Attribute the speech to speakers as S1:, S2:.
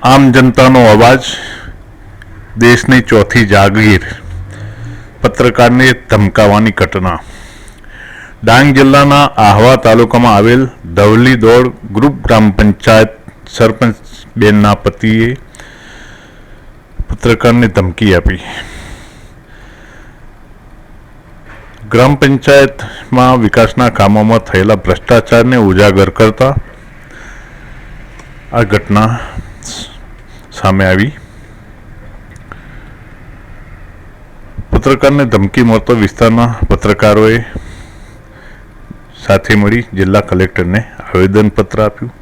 S1: આમ જનતાનો અવાજ દેશની ચોથી જાગીર, પત્રકારને ધમકાવાની ઘટના. ડાંગ જિલ્લાના આહવા તાલુકામાં આવેલ ધવલી દોડ ગ્રુપ ગ્રામ પંચાયત સરપંચ બેનના પતિએ પત્રકારને ધમકી આપી. ગ્રામ પંચાયતમાં વિકાસના કામોમાં થયેલા ભ્રષ્ટાચારને ઉજાગર કરતા આ ઘટના સામે આવી. પત્રકારને ધમકી મળતો વિસ્તારના પત્રકારોએ સાથે મળી જિલ્લા કલેક્ટરને આવેદનપત્ર આપ્યું.